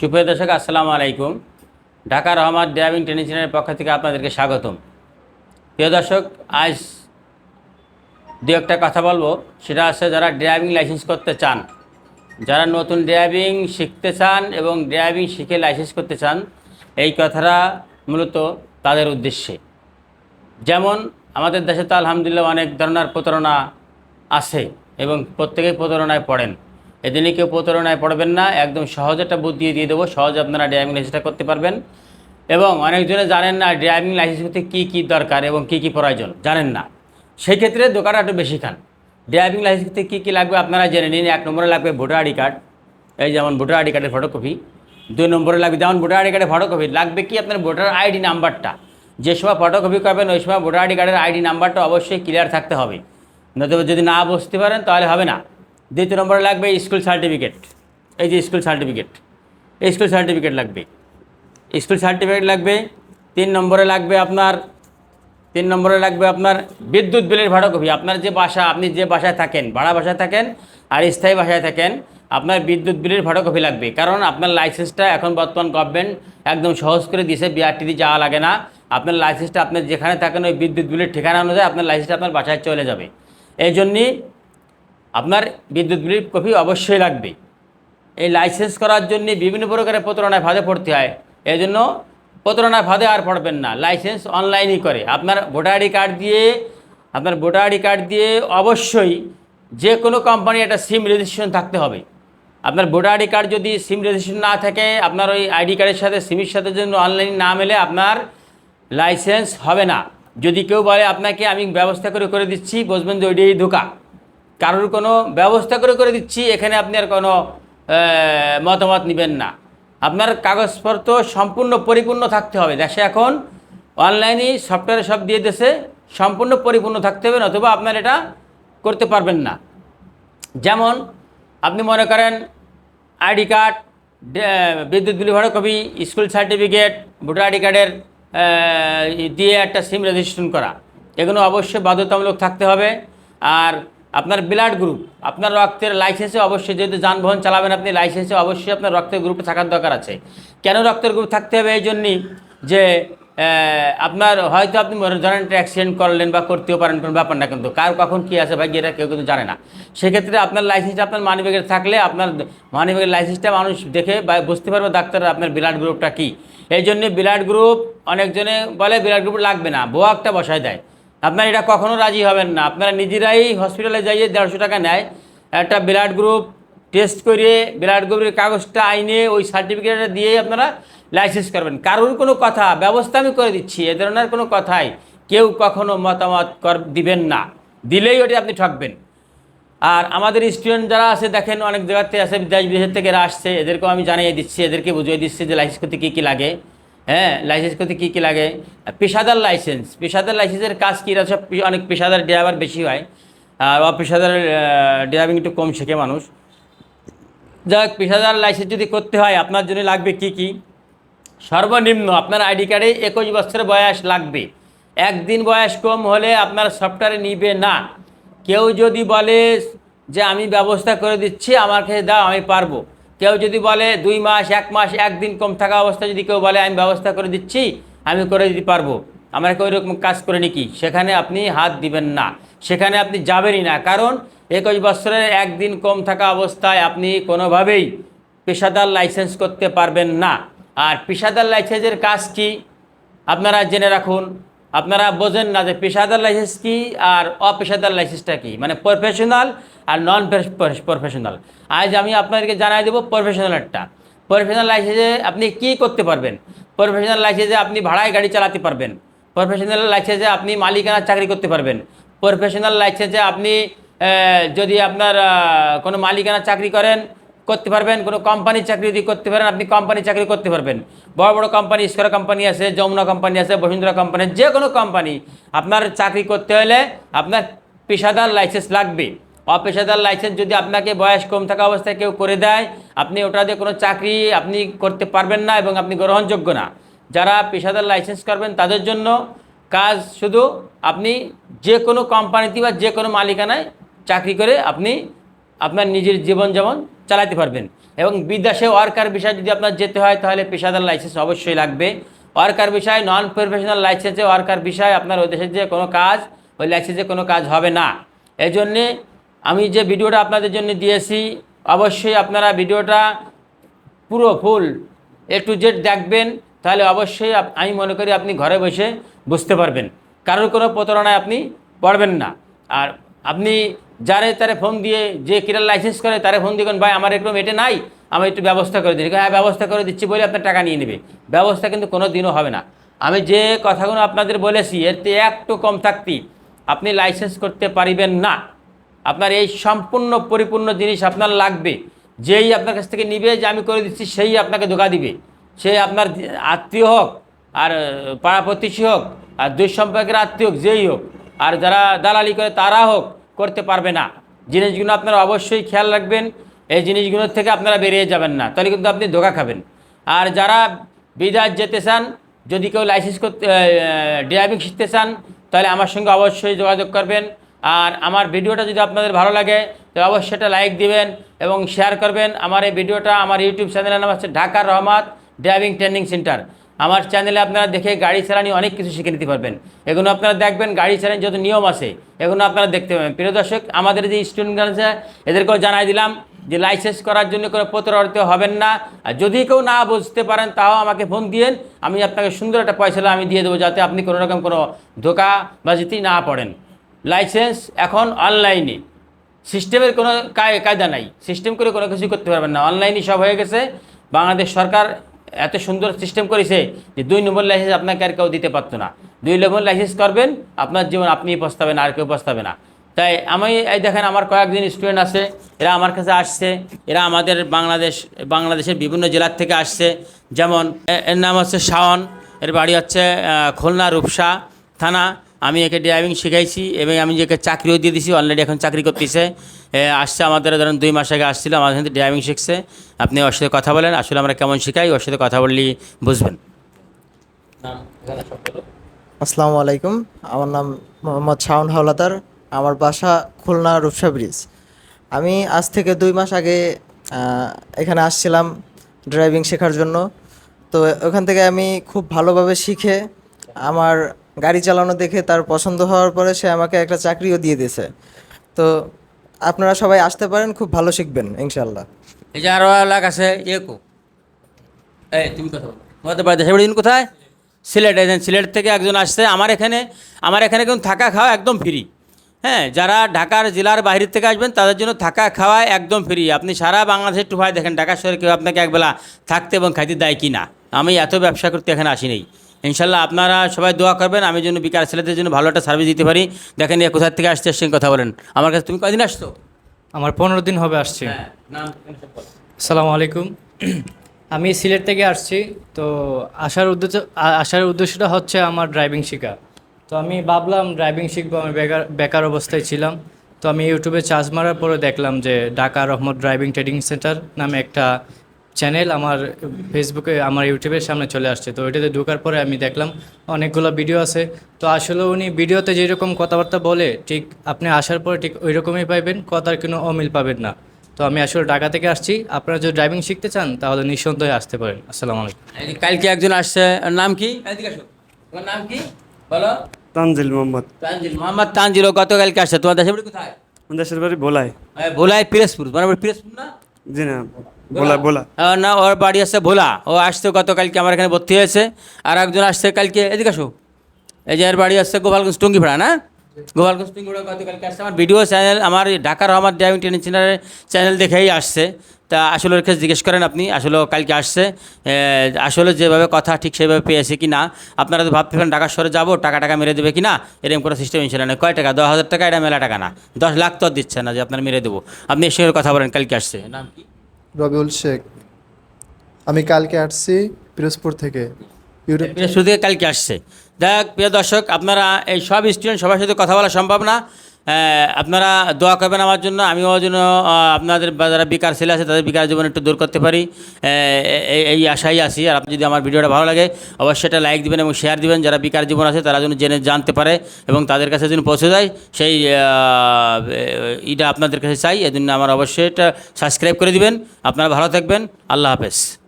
সুপ্রিয় দর্শক, আসসালামু আলাইকুম। ঢাকা রহমান ড্রাইভিং ট্রেনিং সেন্টারের পক্ষ থেকে আপনাদেরকে স্বাগতম। প্রিয় দর্শক, আজ দু একটা কথা বলব। সেটা আছে, যারা ড্রাইভিং লাইসেন্স করতে চান, যারা নতুন ড্রাইভিং শিখতে চান এবং ড্রাইভিং শিখে লাইসেন্স করতে চান, এই কথাটা মূলত তাদের উদ্দেশ্যে। যেমন, আমাদের দেশে তো আলহামদুলিল্লাহ অনেক ধরনের প্রতারণা আছে এবং প্রত্যেকেই প্রতারণায় পড়েন। এদিনে কেউ প্রতারণায় পড়বেন না, একদম সহজ একটা বুদ্ধি দিয়ে দেবো, সহজে আপনারা ড্রাইভিং লাইসেন্সটা করতে পারবেন। এবং অনেকজনে জানেন না ড্রাইভিং লাইসেন্স করতে কী কী দরকার এবং কী কী প্রয়োজন, জানেন না। সেই ক্ষেত্রে দোকানটা একটু বেশি খান। ড্রাইভিং লাইসেন্স করতে কী কী লাগবে আপনারা জেনে নিন। এক নম্বরে লাগবে ভোটার আইডি কার্ড, এই যেমন ভোটার আইডি কার্ডের ফটোকপি দুই নম্বরে লাগবে যেমন ভোটার আইডি কার্ডের ফটোকপি লাগবে কি আপনার ভোটার আইডি নাম্বারটা। যে সময় ফটোকপি করবেন, ওই সময় ভোটার আইডি কার্ডের আইডি নাম্বারটা অবশ্যই ক্লিয়ার থাকতে হবে। নতুবা যদি না বুঝতে পারেন, তাহলে হবে না। দ্বিতীয় নম্বরে লাগবে স্কুল সার্টিফিকেট। এই যে স্কুল সার্টিফিকেট স্কুল সার্টিফিকেট লাগবে। স্কুল সার্টিফিকেট লাগবে, তিন নম্বরে লাগবে আপনার, তিন নম্বরে লাগবে আপনার বিদ্যুৎ বিলের ভাড়া কপি আপনার যে বাসা, আপনি যে বাসায় থাকেন, ভাড়া বাসায় থাকেন আর স্থায়ী বাসায় থাকেন, আপনার বিদ্যুৎ বিলের ভাড়া কপি লাগবে। কারণ আপনার লাইসেন্সটা এখন বর্তমান গভর্নমেন্ট একদম সহজ করে দিয়েছে বিআরটিতে যাওয়া লাগে না। আপনার লাইসেন্সটা আপনার যেখানে থাকেন ওই বিদ্যুৎ বিলের ঠিকানা অনুযায়ী আপনার লাইসেন্সটা আপনার বাসায় চলে যাবে। এই জন্যই আপনার বিদ্যুৎ বিলের কপি অবশ্যই লাগবে। এই লাইসেন্স করার জন্য বিভিন্ন প্রকারের প্রতারণায় ফাঁদে পড়তে হয়। এই জন্য প্রতারণায় ফাঁদে আর পড়বেন না। লাইসেন্স অনলাইনই করে। আপনার ভোটার আইডি কার্ড দিয়ে, আপনার ভোটার আইডি কার্ড দিয়ে অবশ্যই যে কোনো কোম্পানি একটা সিম রেজিস্ট্রেশন থাকতে হবে। আপনার ভোটার আইডি কার্ড যদি সিম রেজিস্ট্রেশন না থাকে, আপনার ওই আইডি কার্ডের সাথে সিমের সাথে জন্য অনলাইন না মেলে, আপনার লাইসেন্স হবে না। যদি কেউ বলে, আপনাকে আমি ব্যবস্থা করে করে দিচ্ছি, বসবেন যে ওইটাই ধোকা কারোর কোনো ব্যবস্থা করে করে দিচ্ছি, এখানে আপনি আর কোনো মতামত নেবেন না। আপনার কাগজপত্র সম্পূর্ণ পরিপূর্ণ থাকতে হবে। দেশে এখন অনলাইনে সফটওয়্যার সব দিয়ে দেশে সম্পূর্ণ পরিপূর্ণ থাকতে হবে, নতুবা আপনার এটা করতে পারবেন না। যেমন আপনি মনে করেন আইডি কার্ড বিদ্যুৎ বিল ভাড়া copy, school certificate, voter ID কার্ডের দিয়ে একটা সিম রেজিস্ট্রেশন করা। এগুলো অবশ্যই বাধ্যতামূলক থাকতে হবে। আর আপনার ব্লাড গ্রুপ আপনার রক্তের লাইসেন্সে অবশ্যই যেহেতু যানবাহন চালাবেন আপনি লাইসেন্সে অবশ্যই আপনার রক্তের গ্রুপে থাকার দরকার আছে। কেন রক্তের গ্রুপ থাকতে হবে? এই জন্যই যে আপনার হয়তো আপনি ধরেন একটা অ্যাক্সিডেন্ট করলেন বা করতেও পারেন, কোনো ব্যাপার না কিন্তু। কার কখন কী আছে ভাই, এটা কেউ কিন্তু জানে না। সেক্ষেত্রে আপনার লাইসেন্সটা আপনার মানিব্যাগের থাকলে আপনার মানিব্যাগের লাইসেন্সটা মানুষ দেখে বা বুঝতে পারবে ডাক্তার আপনার ব্লাড গ্রুপটা কী। এই জন্য ব্লাড গ্রুপ অনেকজনে বলে ব্লাড গ্রুপ লাগবে না। বোয়াকটা বসায় দেয়। আপনার এটা কখনো রাজি হবেন না। আপনারা নিজেরাই হসপিটালে যাইয়ে দেড়শো টাকা নেয়। একটা ব্লাড গ্রুপ টেস্ট করিয়ে ব্লাড গ্রুপের কাগজটা আইনে ওই সার্টিফিকেটটা দিয়ে আপনারা লাইসেন্স করবেন। কারোর কোনো কথা, ব্যবস্থা আমি করে দিচ্ছি, এ ধরনের কোনো কথাই কেউ কখনো মতামত কর, দিবেন না। দিলেই ওটি আপনি ঠকবেন। আর আমাদের স্টুডেন্ট যারা আছে, দেখেন অনেক জায়গাতে আছে দেশ বিদেশের থেকে এরা আসছে, এদেরকেও আমি জানিয়ে দিচ্ছি, এদেরকে বুঝিয়ে দিচ্ছি যে লাইসেন্স করতে কী কী লাগে। হ্যাঁ লাইসেন্স করতে কী কী লাগে? পেশাদার লাইসেন্স পেশাদার লাইসেন্সের কাজ কী? সব অনেক পেশাদার ড্রাইভার বেশি হয়। আর অপেশাদার ড্রাইভিং একটু কম শেখে মানুষ। যাক পেশাদার লাইসেন্স যদি করতে হয়, আপনার জন্য লাগবে কি কি? সর্বনিম্ন আপনার আইডি কার্ডে একুশ বছর বয়স লাগবে। একদিন বয়স কম হলে আপনার সফটওয়্যারে নিবে না। কেউ যদি বলে যে, আমি ব্যবস্থা করে দিচ্ছি, আমার কাছে দাও, আমি পারব। কেউ যদি বলে দুই মাস, এক মাস, একদিন কম থাকা অবস্থায় যদি কেউ বলে, আমি ব্যবস্থা করে দিচ্ছি, আমি করে দিতে পারব। আমরা কেউ এরকম কাজ করে নাকি? সেখানে আপনি হাত দিবেন না। সেখানে আপনি যাবেনই না। কারণ একুশ বছরের একদিন কম থাকা অবস্থায় আপনি কোনোভাবেই পেশাদার লাইসেন্স করতে পারবেন না। আর পেশাদার লাইসেন্সের কাজ কি? আপনারা জেনে রাখুন। আপনারা বোঝেন না যে পেশাদার লাইসেন্স কি আর অপেশাদার লাইসেন্সটা কি? মানে প্রফেশনাল আর নন প্রফেশনাল আজ আমি আপনাদেরকে জানাই দেবো প্রফেশনালটা প্রফেশনাল লাইসেন্সে আপনি কি করতে পারবেন? প্রফেশনাল লাইসেন্সে আপনি ভাড়ায় গাড়ি চালাতে পারবেন। প্রফেশনাল লাইসেন্সে আপনি মালিকানার চাকরি করতে পারবেন। প্রফেশনাল লাইসেন্সে আপনি যদি আপনার কোনো মালিকানার চাকরি করেন করতে পারবেন, কোনো কোম্পানির চাকরি যদি করতে পারেন, আপনি কোম্পানির চাকরি করতে পারবেন। বড় বড় কোম্পানি ইস্করা কোম্পানি আছে, যমুনা কোম্পানি আছে, বসুন্ধরা কোম্পানি যে কোনো কোম্পানি আপনার চাকরি করতে হলে আপনার পেশাদার লাইসেন্স লাগবে। অপেশাদার লাইসেন্স যদি আপনাকে বয়স কম থাকা অবস্থায় কেউ করে দেয়, আপনি ওটা দিয়ে কোনো চাকরি আপনি করতে পারবেন না এবং আপনি গ্রহণযোগ্য না। যারা পেশাদার লাইসেন্স করবেন, তাদের জন্য কাজ শুধু আপনি যে কোনো কোম্পানিতে বা যে কোনো মালিকানায় চাকরি করে আপনি আপনার নিজের জীবন যেমন চালাতে পারবেন। এবং বিদেশে ওয়ার্কার বিষয় যদি আপনার যেতে হয়, তাহলে পেশাদার লাইসেন্স অবশ্যই লাগবে। ওয়ার্কার বিষয় নন প্রফেশনাল লাইসেন্সে ওয়ার্কার বিষয় আপনার ওই দেশের যে কোনো কাজ, ওই লাইসেন্সে কোনো কাজ হবে না। এই জন্যে আমি যে ভিডিওটা আপনাদের জন্য দিয়েছি, অবশ্যই আপনারা ভিডিওটা পুরো ফুল এ টু জেড দেখবেন। তাহলে অবশ্যই আমি মনে করি আপনি ঘরে বসে বুঝতে পারবেন। কারোর কোনো প্রতারণায় আপনি পড়বেন না। আর আপনি যারে তারে ফোন দিয়ে যে কিরার লাইসেন্স করে, তারে ফোন দিয়ে ভাই, আমার এরকম এটা নাই, আমি একটু ব্যবস্থা করে দিই। হ্যাঁ ব্যবস্থা করে দিচ্ছি বলে আপনার টাকা নিয়ে নেবে। ব্যবস্থা কিন্তু কোনো দিনও হবে না। আমি যে কথাগুলো আপনাদের বলেছি এতে একটু কম থাকতি। আপনি লাইসেন্স করতে পারিবেন না। আপনার এই সম্পূর্ণ পরিপূর্ণ জিনিস আপনার লাগবে। যেই আপনার কাছ থেকে নিবে, যে আমি করে দিচ্ছি, সেই আপনাকে ধোকা দিবে। সে আপনার আত্মীয় হোক, আর, পাড়া হোক, আর দুই সম্পর্কের আত্মীয় হোক, যেই হোক, আর যারা দালালি করে তারা হোক করতে পারবে না। জিনিসগুলো আপনারা অবশ্যই খেয়াল রাখবেন, এই জিনিসগুলোর থেকে আপনারা বেরিয়ে যাবেন না, তাহলে কিন্তু আপনি ধোকা খাবেন। আর যারা বিদেশ যেতে চান, যদি কেউ লাইসেন্স করতে ড্রাইভিং শিখতে চান, তাহলে আমার সঙ্গে অবশ্যই যোগাযোগ করবেন। আর আমার ভিডিওটা যদি আপনাদের ভালো লাগে, তো অবশ্যই একটা লাইক দিবেন এবং শেয়ার করবেন। আমার এই ভিডিওটা আমার ইউটিউব চ্যানেলের নাম হচ্ছে ঢাকার রহমাত ড্রাইভিং ট্রেনিং সেন্টার আমার চ্যানেলে আপনারা দেখে গাড়ি চালানি অনেক কিছু শিখে নিতে পারবেন। এগুলো আপনারা দেখবেন, গাড়ি চালানি যত নিয়ম আছে এগুলো আপনারা দেখতে পাবেন। প্রিয় দর্শক, আমাদের যে স্টুডেন্ট আছে, এদেরকেও জানাই দিলাম যে লাইসেন্স করার জন্য কোনো প্রতারিত হবেন না। আর যদি কেউ না বুঝতে পারেন, তাও আমাকে ফোন দিয়েন। আমি আপনাকে সুন্দর একটা পয়সা আমি দিয়ে দেবো যাতে আপনি কোনো রকম কোনো ধোকাবাজিতে না পড়েন। লাইসেন্স এখন অনলাইনে সিস্টেমের কোনো কায়- কায়দা নাই। সিস্টেম করে কোনো কিছু করতে পারবেন না। অনলাইনে সব হয়ে গেছে। বাংলাদেশ সরকার এত সুন্দর সিস্টেম করেছে যে দুই নম্বর লাইসেন্স আপনাকে আর কেউ দিতে পারতো না। দুই নম্বর লাইসেন্স করবেন, আপনার জীবন আপনিই পস্তাবেন, আর কেউ পস্তাবে না। তাই আমি এই দেখেন আমার কয়েকজন স্টুডেন্ট আছে, এরা আমার কাছে আসছে, এরা আমাদের বাংলাদেশ, বাংলাদেশের বিভিন্ন জেলার থেকে আসছে। যেমন এর নাম হচ্ছে শাওন, এর বাড়ি হচ্ছে খুলনা রূপসা থানা। আমি একে ড্রাইভিং শিখাইছি এবং আমি যে একে চাকরিও দিয়ে দিছি অলরেডি এখন চাকরি করতেছে। এ, আসছে আমাদের ধরেন দুই মাস আগে আসছিল আমাদের সাথে ড্রাইভিং শিখছে। আপনি ওর সাথে কথা বলেন আসলে আমরা কেমন শিখাই ওর সাথে কথা বললেই বুঝবেন। আসসালামু আলাইকুম আমার নাম মোহাম্মদ শাওন হাওলাদার আমার বাসা খুলনা রূপসা ব্রিজ। আমি আজ থেকে দুই মাস আগে এখানে আসছিলাম ড্রাইভিং শেখার জন্য। তো ওখান থেকে আমি খুব ভালোভাবে শিখে আমার গাড়ি চালানো দেখে তার পছন্দ হওয়ার পরে সে আমাকে একটা চাকরিও দিয়ে দিয়েছে। তো আপনারা সবাই আসতে পারেন, খুব ভালো শিখবেন ইনশাল্লাহ এই যে আরও এলাকা আছে একো এই, তুমি কথা কোথায়? সিলেট, এই সিলেট থেকে একজন আসছে আমার এখানে। আমার এখানে কিন্তু থাকা খাওয়া একদম ফ্রি হ্যাঁ যারা ঢাকার জেলার বাইরে থেকে আসবেন, তাদের জন্য থাকা খাওয়া একদম ফ্রি আপনি সারা বাংলাদেশের টুফায় দেখেন, ঢাকা শহরে কেউ আপনাকে একবেলা থাকতে এবং খাইতে দেয় কি না আমি এত ব্যবসা করতে এখানে আসি নেই। ইনশাল্লাহ আপনারা সবাই দোয়া করবেন আমি যেন বিকার ছেলেদের জন্য ভালো একটা সার্ভিস দিতে পারি। দেখেন এ কোথা থেকে আসছে সঙ্গে কথা বলেন। আমার কাছে তুমি কদিন আসছো? আমার পনেরো দিন হবে আসছি। হ্যাঁ আসসালামু আলাইকুম। আমি সিলেট থেকে আসছি তো আসার উদ্দেশ্য আসার উদ্দেশ্যটা হচ্ছে আমার ড্রাইভিং শেখা। তো আমি ভাবলাম ড্রাইভিং শিখব আমি বেকার বেকার অবস্থায় ছিলাম। তো আমি ইউটিউবে চার্জ মারার পরে দেখলাম যে ঢাকা রহমত ড্রাইভিং ট্রেনিং সেন্টার নামে একটা চ্যানেল আমার ফেসবুকে আমার ইউটিউবের সামনে চলে আসছে। তো ওইটাতে ঢোকার পরে আমি দেখলাম অনেকগুলো ভিডিও আছে। তো আসলে উনি ভিডিওতে যেরকম কথাবার্তা বলে ঠিক আপনি আসার পরে ঠিক ওই রকমই পাইবেন কথার কোনো অমিল পাবেন না। তো আমি আসলে ঢাকা থেকে আসছি। আপনারা যদি ড্রাইভিং শিখতে চান তাহলে নিঃসন্দেহে আসতে পারেন। আসসালামু আলাইকুম। কালকে একজন আসছে নাম কি? তোমার নাম কি? বলো। তানজিল মোহাম্মদ। তানজিল মোহাম্মদ তানজিল ও গতকালকে আসছে? তোমার দেশের বাড়ি কোথায়? দেশের বাড়ি ভোলায়। এই ভোলায় পিরোজপুর। তোমার বাড়ি পিরোজপুর না? জি না। ভোলা ভোলা। না ওর বাড়ি আছে ভোলা। ও আসছে গতকালকে আমার এখানে ভর্তি হয়েছে। আর একজন আসছে কালকে এদিকে আসো। এই যে এর বাড়ি আসছে গোপালগঞ্জ টুঙ্গিপাড়া না? গোপালগঞ্জ টুঙ্গিপাড়া গতকালকে আসছে। আমার ভিডিও চ্যানেল আমার ঢাকার রহমান ড্রাইভিং ট্রেনিং চ্যানেলের চ্যানেল দেখেই আসছে। তা আসলে ওর কাছে জিজ্ঞেস করেন আপনি আসলে কালকে আসছে। আসলে যেভাবে কথা ঠিক সেভাবে পেয়েছে কি না? আপনারা তো ভাবতে পারেন ঢাকা শহরে যাব টাকা টাকা মেরে দেবে কি না? এরকম কোনো সিস্টেম ইনশাল্লাহ নেই। কয় টাকা? দশ হাজার টাকা এটা মেলা টাকা না। দশ লাখ তো দিচ্ছে না যে আপনারা মেরে দেবো। আপনি সঙ্গে কথা বলেন কালকে আসছে। নাম কি? রবিউল শেখ। আমি কালকে আসছি পিরোজপুর থেকে। ইউরোপ পিরোজপুর থেকে কালকে আসছে। দেখ, প্রিয় দর্শক, আপনারা এই সব স্টুডেন্ট সবার সাথে কথা বলা সম্ভব না। আপনারা দোয়া করবেন আমার জন্য আমিও আহ, আপনাদের যারা বেকার ছেলে আছে তাদের বেকার জীবন একটু দূর করতে পারি। এই- আশাই আছি। আর আপনি যদি আমার ভিডিওটা ভালো লাগে অবশ্যই এটা লাইক দিবেন এবং শেয়ার দিবেন। যারা বেকার জীবন আছে তারা যেন জেনে জানতে পারে এবং তাদের কাছে যেন পৌঁছে যায় সেই এটা আপনাদের কাছে চাই। এজন্য আমার অবশ্যই এটা সাবস্ক্রাইব করে দিবেন। আপনারা ভালো থাকবেন। আল্লাহ হাফেজ।